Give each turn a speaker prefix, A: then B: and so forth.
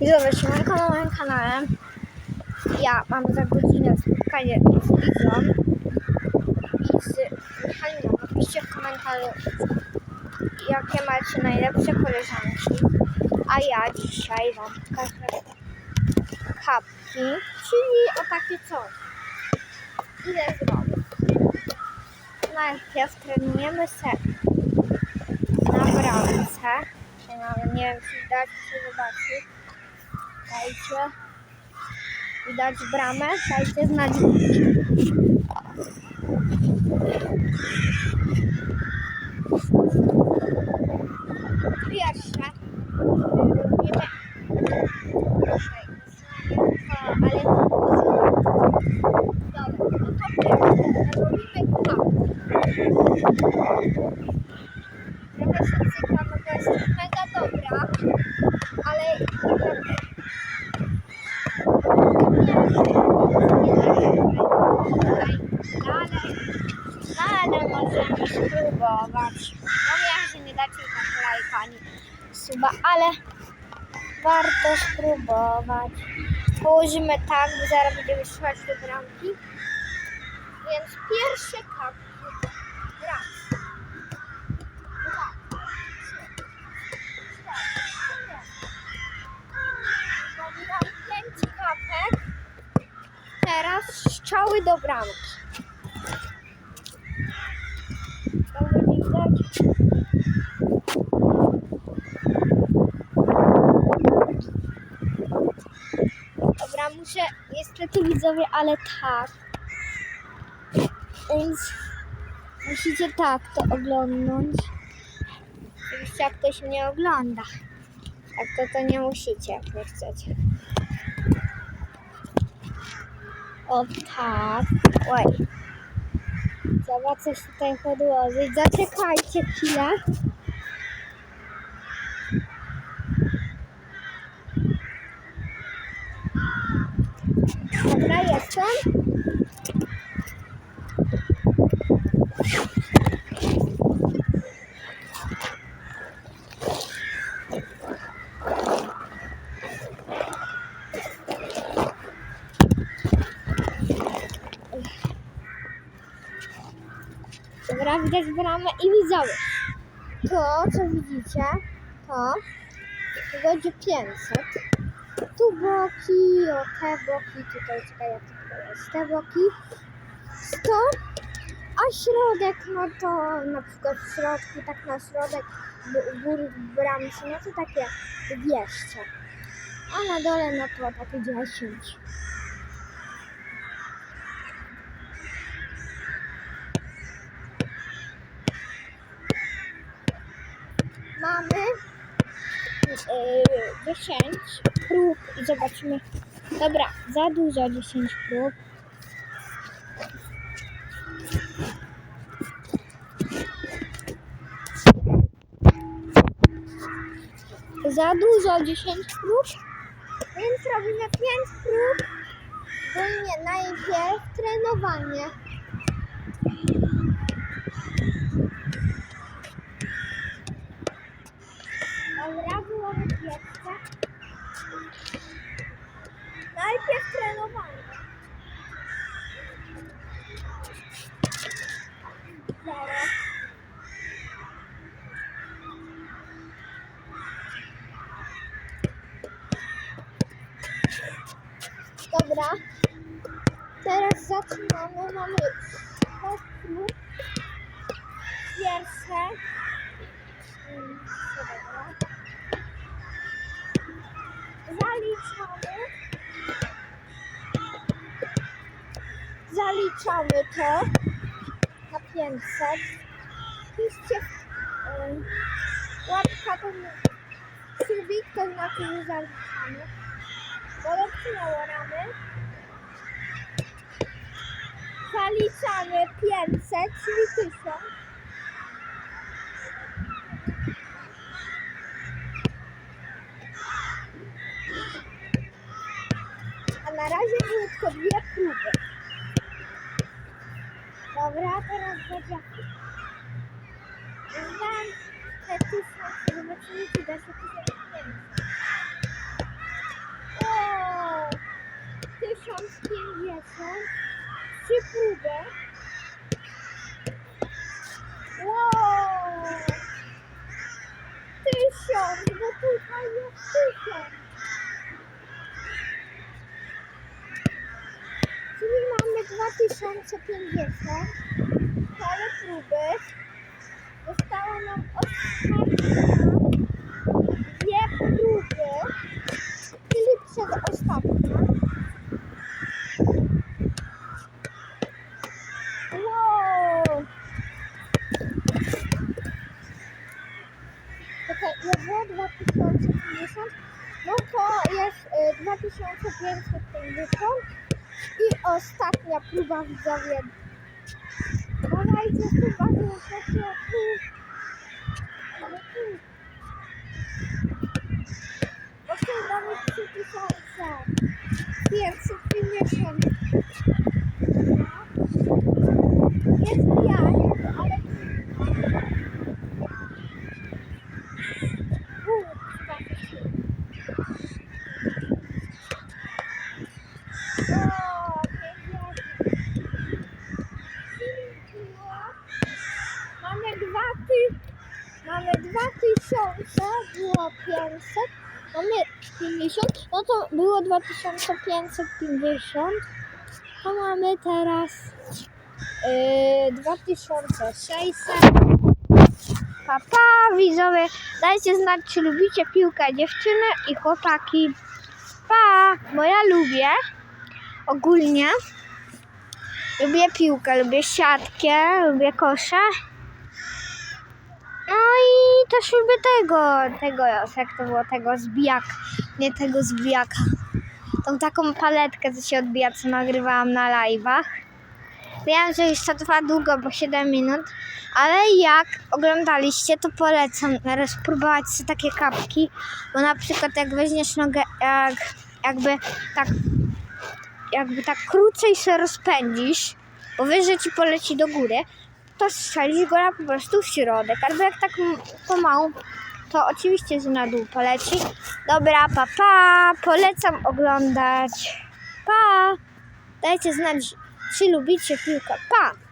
A: I zobaczcie, na moim kanale ja mam za godzinę spotkanie z Izą i z Michaliną. Napiszcie w komentarzu, jakie macie najlepsze koleżanki. A ja dzisiaj wam pokażę kapki, czyli o takie coś. Ile zrobię? Najpierw trenujemy se na bramce. Nie wiem, czy widać, czy zobaczyć. Dajcie. Widać bramę? Dajcie znać. Kapkę. Trochę się cykam, bo jest mega dobra, ale dalej, dalej możemy spróbować. No wiem, że nie dacie tak lajka ani suba, ale warto spróbować. Położymy tak, bo zaraz będziemy szukać do bramki. Więc pierwsze kapki. Raz. Dwa. Trzy. Cztery. Pięć kapek. Teraz strzały do bramki. Dobrze widać. Dobra, muszę niestety widzowie, ale tak. Więc musicie tak to oglądnąć. Oczywiście jak ktoś mnie ogląda. Jak to, to nie musicie, jak nie chcecie. O tak. Oj. Trzeba coś tutaj podłożyć. Zaczekajcie chwilę. Jestem. Dobra, widać bramę i widzowie. To, co widzicie, to będzie 500. Tu boki, o te boki, tutaj, czekaj, jak to te boki. 100, a środek, no to na przykład w środku, tak na środek, góry w bramce, no to takie 200. A na dole, no to takie 10. mamy yy, 10 prób i zobaczymy. Dobra, za dużo 10 prób. Za dużo 10 prób, więc robimy 5 prób. Bo nie, najpierw trenowanie. Dobra, byłoby pierwsze. Najpierw trenowanie. Zero. Dobra. Teraz zaczynamy. Mamy sześć Pierwsze. Zaliczamy. Zaliczamy to na 500. Piszcie um, łapka to subik, to znaczy, że zaliczamy. Dodatkowo ramy. Zaliczamy 500, czyli 1000. A na razie były tylko dwie próby. Dobra, teraz będzie. Znam te tysiące, zobaczymy, czy da się. Próbę. Wow! Tysiąc, bo tutaj jest tysiąc. Czyli mamy 2050. Ale próby. Zostało nam ostatnia. Dwie próby. Czyli przedostatnia. Wow! Czekaj, ile było 2050? No to jest y, 2550 i ostatnia próba widzowie. Dawajcie chyba do ostatnia próba. Ale tu. Okej, mamy 3000. 550. Jest jak, ale... U, zobaczcie. O, pięknie. Mamy dwa ty... Mamy dwa tysiące, było 500. Mamy 50, no to było 2550. To mamy teraz yy, 2600. Pa, pa, widzowie, dajcie znać, czy lubicie piłkę dziewczyny i chłopaki. Pa, bo ja lubię ogólnie. Lubię piłkę, lubię siatkę, lubię kosze. Też lubię tego, tego, jak to było, tego zbijaka. Nie tego zbijaka. Tą taką paletkę, co się odbija, co nagrywałam na live'ach. Wiem, że już to trwa długo, bo 7 minut, ale jak oglądaliście, to polecam raz spróbować sobie takie kapki, bo na przykład jak weźmiesz nogę, jak, jakby tak jakby tak krócej się rozpędzisz, bo wiesz, że ci poleci do góry, to strzelisz go na po prostu w środek. Albo jak tak pomału, to oczywiście, że na dół poleci. Dobra, pa, pa, polecam oglądać. Pa! Dajcie znać, czy lubicie piłkę. Pa!